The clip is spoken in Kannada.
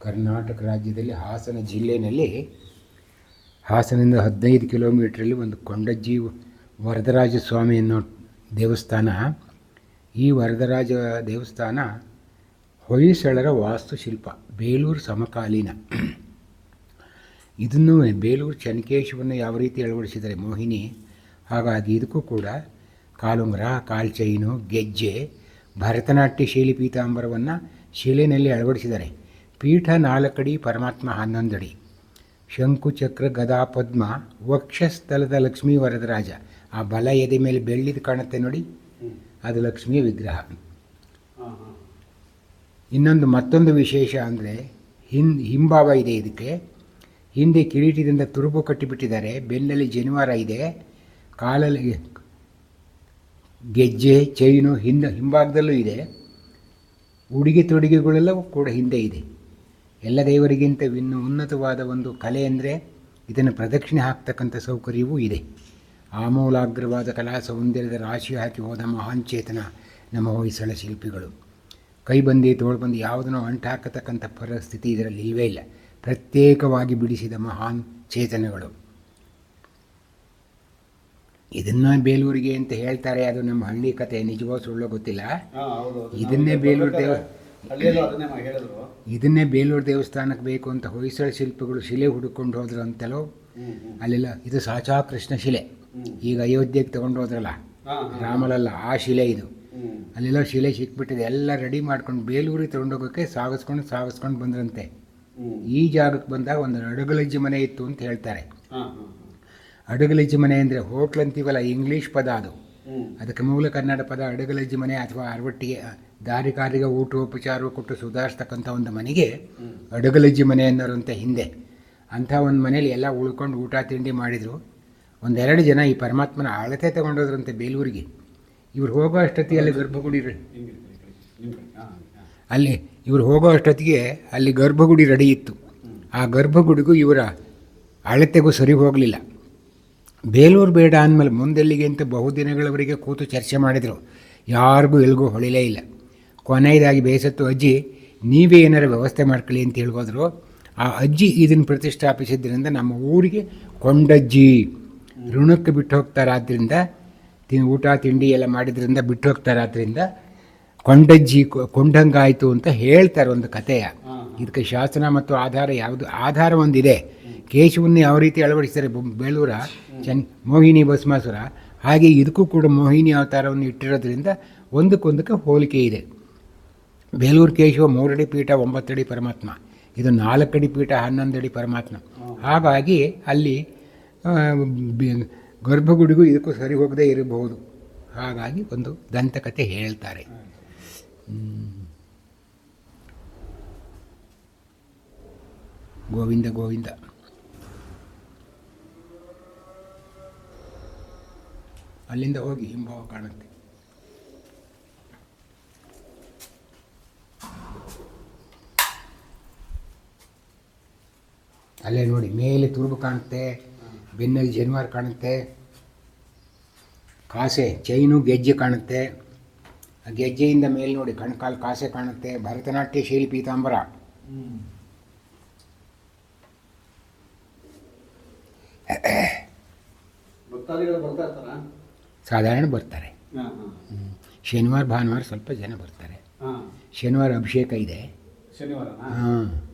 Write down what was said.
ಕರ್ನಾಟಕ ರಾಜ್ಯದಲ್ಲಿ ಹಾಸನ ಜಿಲ್ಲೆಯಲ್ಲಿ ಹಾಸನದಿಂದ ಹದಿನೈದು ಕಿಲೋಮೀಟ್ರಲ್ಲಿ ಒಂದು ಕೊಂಡಜ್ಜಿ ವರದರಾಜ ಸ್ವಾಮಿ ಅನ್ನೋ ದೇವಸ್ಥಾನ. ಈ ವರದರಾಜ ದೇವಸ್ಥಾನ ಹೊಯ್ಸಳರ ವಾಸ್ತುಶಿಲ್ಪ, ಬೇಲೂರು ಸಮಕಾಲೀನ. ಇದನ್ನು ಬೇಲೂರು ಚನಕೇಶವನ್ನು ಯಾವ ರೀತಿ ಅಳವಡಿಸಿದ್ದಾರೆ ಮೋಹಿನಿ? ಹಾಗಾಗಿ ಇದಕ್ಕೂ ಕೂಡ ಕಾಲುಂಗರ, ಕಾಲ್ಚೈನು, ಗೆಜ್ಜೆ ಭರತನಾಟ್ಯ ಶೈಲಿ ಪೀತಾಂಬರವನ್ನು ಶಿಲೆಯಲ್ಲಿ ಅಳವಡಿಸಿದ್ದಾರೆ. ಪೀಠ ನಾಲ್ಕಡಿ ಪರಮಾತ್ಮ ಹನ್ನೊಂದಡಿ. ಶಂಕುಚಕ್ರ ಗದಾ, ಪದ್ಮ, ವಕ್ಷಸ್ಥಲದ ಲಕ್ಷ್ಮೀ ವರದರಾಜ ಆ ಬಲ ಎದೆ ಮೇಲೆ ಬೆಳ್ಳಿದು ಕಾಣುತ್ತೆ ನೋಡಿ. ಅದು ಲಕ್ಷ್ಮಿಯ ವಿಗ್ರಹ. ಇನ್ನೊಂದು ಮತ್ತೊಂದು ವಿಶೇಷ ಅಂದರೆ ಹಿಂ, ಹಿಂಭಾವ ಇದೆ ಇದಕ್ಕೆ. ಹಿಂದೆ ಕಿರೀಟದಿಂದ ತುರುಬು ಕಟ್ಟಿಬಿಟ್ಟಿದ್ದಾರೆ. ಬೆನ್ನಲ್ಲಿ ಜನಿವಾರ ಇದೆ. ಕಾಲಲ್ಲಿ ಗೆಜ್ಜೆ, ಚೈನು, ಹಿಂದೆ, ಹಿಂಭಾಗದಲ್ಲೂ ಇದೆ. ಉಡುಗೆ ತೊಡುಗೆಗಳೆಲ್ಲವೂ ಕೂಡ ಹಿಂದೆ ಇದೆ. ಎಲ್ಲ ದೇವರಿಗಿಂತ ಇನ್ನು ಉನ್ನತವಾದ ಒಂದು ಕಲೆ ಅಂದರೆ ಇದನ್ನು ಪ್ರದಕ್ಷಿಣೆ ಹಾಕ್ತಕ್ಕಂಥ ಸೌಕರ್ಯವೂ ಇದೆ. ಆಮೂಲಾಗ್ರವಾದ ಕಲಾ ಸೌಂದರ್ಯದ ರಾಶಿ ಹಾಕಿ ಹೋದ ಮಹಾನ್ ಚೇತನ ನಮ್ಮ ಹೊಯ್ಸಳ ಶಿಲ್ಪಿಗಳು. ಕೈ ಬಂದಿ ತೋಳು ಬಂದು ಯಾವುದನ್ನೋ ಅಂಟು ಹಾಕತಕ್ಕಂಥ ಪರಿಸ್ಥಿತಿ ಇದರಲ್ಲಿ ಇವೇ ಇಲ್ಲ. ಪ್ರತ್ಯೇಕವಾಗಿ ಬಿಡಿಸಿದ ಮಹಾನ್ ಚೇತನಗಳು. ಇದನ್ನ ಬೇಲೂರಿಗೆ ಅಂತ ಹೇಳ್ತಾರೆ ಅದು ನಮ್ಮ ಹಳ್ಳಿ ಕತೆ ನಿಜವೋ ಸುಳ್ಳೋ ಗೊತ್ತಿಲ್ಲ. ಇದನ್ನೇ ಬೇಲೂರು ದೇವ- ಇದನ್ನೇ ಬೇಲೂರು ದೇವಸ್ಥಾನಕ್ಕೆ ಬೇಕು ಅಂತ ಹೊಯ್ಸಳ ಶಿಲ್ಪಿಗಳು ಶಿಲೆ ಹುಡುಕೊಂಡು ಹೋದ್ರು ಅಂತಲೋ ಅಲ್ಲೆಲ್ಲ ಇದು ಸಾಚಾ ಕೃಷ್ಣ ಶಿಲೆ. ಈಗ ಅಯೋಧ್ಯೆಗೆ ತಗೊಂಡು ಹೋದ್ರಲ್ಲ ರಾಮಲಲ್ಲ ಆ ಶಿಲೆ ಇದು. ಅಲ್ಲೆಲ್ಲ ಶಿಲೆ ಸಿಕ್ಬಿಟ್ಟಿದೆ ಎಲ್ಲ ರೆಡಿ ಮಾಡ್ಕೊಂಡು ಬೇಲೂರಿಗೆ ತಗೊಂಡೋಗೋಕ್ಕೆ ಸಾಗಿಸ್ಕೊಂಡು ಸಾಗಿಸ್ಕೊಂಡು ಬಂದ್ರಂತೆ. ಈ ಜಾಗಕ್ಕೆ ಬಂದಾಗ ಒಂದು ನಡುಗಲಜ್ಜಿ ಮನೆ ಇತ್ತು ಅಂತ ಹೇಳ್ತಾರೆ. ಅಡಗಲಜ್ಜಿ ಮನೆ ಅಂದರೆ ಹೋಟ್ಲ್ ಅಂತೀವಲ್ಲ ಇಂಗ್ಲೀಷ್ ಪದ ಅದು. ಅದಕ್ಕೆ ಮೂಲ ಕನ್ನಡ ಪದ ಅಡುಗಲಜ್ಜಿ ಮನೆ ಅಥವಾ ಅರವಟ್ಟಿಗೆ ದಾರಿಕಾರಿಗೆ ಊಟೋಪಚಾರ ಕೊಟ್ಟು ಸುಧಾರಿಸ್ತಕ್ಕಂಥ ಒಂದು ಮನೆಗೆ ಅಡುಗಲಜ್ಜಿ ಮನೆ ಅನ್ನೋರಂತೆ ಹಿಂದೆ. ಅಂಥ ಒಂದು ಮನೇಲಿ ಎಲ್ಲ ಉಳ್ಕೊಂಡು ಊಟ ತಿಂಡಿ ಮಾಡಿದರು. ಒಂದೆರಡು ಜನ ಈ ಪರಮಾತ್ಮನ ಅಳತೆ ತಗೊಂಡೋದ್ರಂತೆ ಬೇಲೂರಿಗೆ. ಇವ್ರು ಹೋಗೋ ಅಷ್ಟೊತ್ತಿಗೆ ಅಲ್ಲಿ ಗರ್ಭಗುಡಿ ಅಲ್ಲಿ ಇವ್ರು ಹೋಗೋ ಅಷ್ಟೊತ್ತಿಗೆ ಅಲ್ಲಿ ಗರ್ಭಗುಡಿ ರೆಡಿ ಇತ್ತು. ಆ ಗರ್ಭಗುಡಿಗೂ ಇವರ ಅಳತೆಗೂ ಸರಿ ಹೋಗಲಿಲ್ಲ. ಬೇಲೂರು ಬೇಡ ಅಂದಮೇಲೆ ಮುಂದೆಲ್ಲಿಗೆ ಅಂತ ಬಹುದಿನಗಳವರೆಗೆ ಕೂತು ಚರ್ಚೆ ಮಾಡಿದರು. ಯಾರಿಗೂ ಎಲ್ಗೂ ಹೊಳಿಲೇ ಇಲ್ಲ. ಕೊನೆಯದಾಗಿ ಬೇಸತ್ತು ಅಜ್ಜಿ, ನೀವೇ ಏನಾರ ವ್ಯವಸ್ಥೆ ಮಾಡ್ಕೊಳ್ಳಿ ಅಂತ ಹೇಳ್ಬೋದ್ರು ಆ ಅಜ್ಜಿ ಇದನ್ನು ಪ್ರತಿಷ್ಠಾಪಿಸಿದ್ದರಿಂದ ನಮ್ಮ ಊರಿಗೆ ಕೊಂಡಜ್ಜಿ ಋಣಕ್ಕೆ ಬಿಟ್ಟು ಹೋಗ್ತಾರಾದ್ರಿಂದ, ತಿನ್, ಊಟ, ತಿಂಡಿ ಎಲ್ಲ ಮಾಡಿದ್ರಿಂದ ಬಿಟ್ಟು ಹೋಗ್ತಾರಾದ್ರಿಂದ ಕೊಂಡಜ್ಜಿ ಕೊಂಡಂಗಾಯಿತು ಅಂತ ಹೇಳ್ತಾರೆ ಒಂದು ಕಥೆಯ. ಇದಕ್ಕೆ ಶಾಸನ ಮತ್ತು ಆಧಾರ ಯಾವುದು? ಆಧಾರ ಒಂದಿದೆ. ಕೇಶವನ್ನು ಯಾವ ರೀತಿ ಅಳವಡಿಸ್ತಾರೆ ಬೇಲೂರ ಚನ್ ಮೋಹಿನಿ ಭಸ್ಮಾಸುರ. ಹಾಗೆ ಇದಕ್ಕೂ ಕೂಡ ಮೋಹಿನಿ ಅವತಾರವನ್ನು ಇಟ್ಟಿರೋದ್ರಿಂದ ಒಂದಕ್ಕೊಂದಕ್ಕೆ ಹೋಲಿಕೆ ಇದೆ. ಬೇಲೂರು ಕೇಶವ ಮೂರಡಿ ಪೀಠ, ಒಂಬತ್ತಡಿ ಪರಮಾತ್ಮ. ಇದು ನಾಲ್ಕಡಿ ಪೀಠ, ಹನ್ನೊಂದಡಿ ಪರಮಾತ್ಮ. ಹಾಗಾಗಿ ಅಲ್ಲಿ ಗರ್ಭಗುಡಿಗೂ ಇದಕ್ಕೂ ಸರಿ ಹೋಗದೇ ಇರಬಹುದು. ಹಾಗಾಗಿ ಒಂದು ದಂತಕತೆ ಹೇಳ್ತಾರೆ. ಗೋವಿಂದ ಗೋವಿಂದ. ಅಲ್ಲಿಂದ ಹೋಗಿ ಹಿಂಭಾವ ಕಾಣುತ್ತೆ. ಅಲ್ಲೇ ನೋಡಿ, ಮೇಲೆ ತುರುಬು ಕಾಣುತ್ತೆ, ಬೆನ್ನಲ್ಲಿ ಜನ್ವಾರ್ ಕಾಣುತ್ತೆ. ಕಾಸೆ, ಚೈನು, ಗೆಜ್ಜೆ ಕಾಣುತ್ತೆ. ಗೆಜ್ಜೆಯಿಂದ ಮೇಲೆ ನೋಡಿ, ಕಣ್ಕಾಲು ಕಾಸೆ ಕಾಣುತ್ತೆ. ಭರತನಾಟ್ಯ ಶೈಲಿ ಪೀತಾಂಬರ. ಸಾಧಾರಣ ಬರ್ತಾರೆ. ಶನಿವಾರ ಭಾನುವಾರ ಸ್ವಲ್ಪ ಜನ ಬರ್ತಾರೆ. ಶನಿವಾರ ಅಭಿಷೇಕ ಇದೆ. ಹಾಂ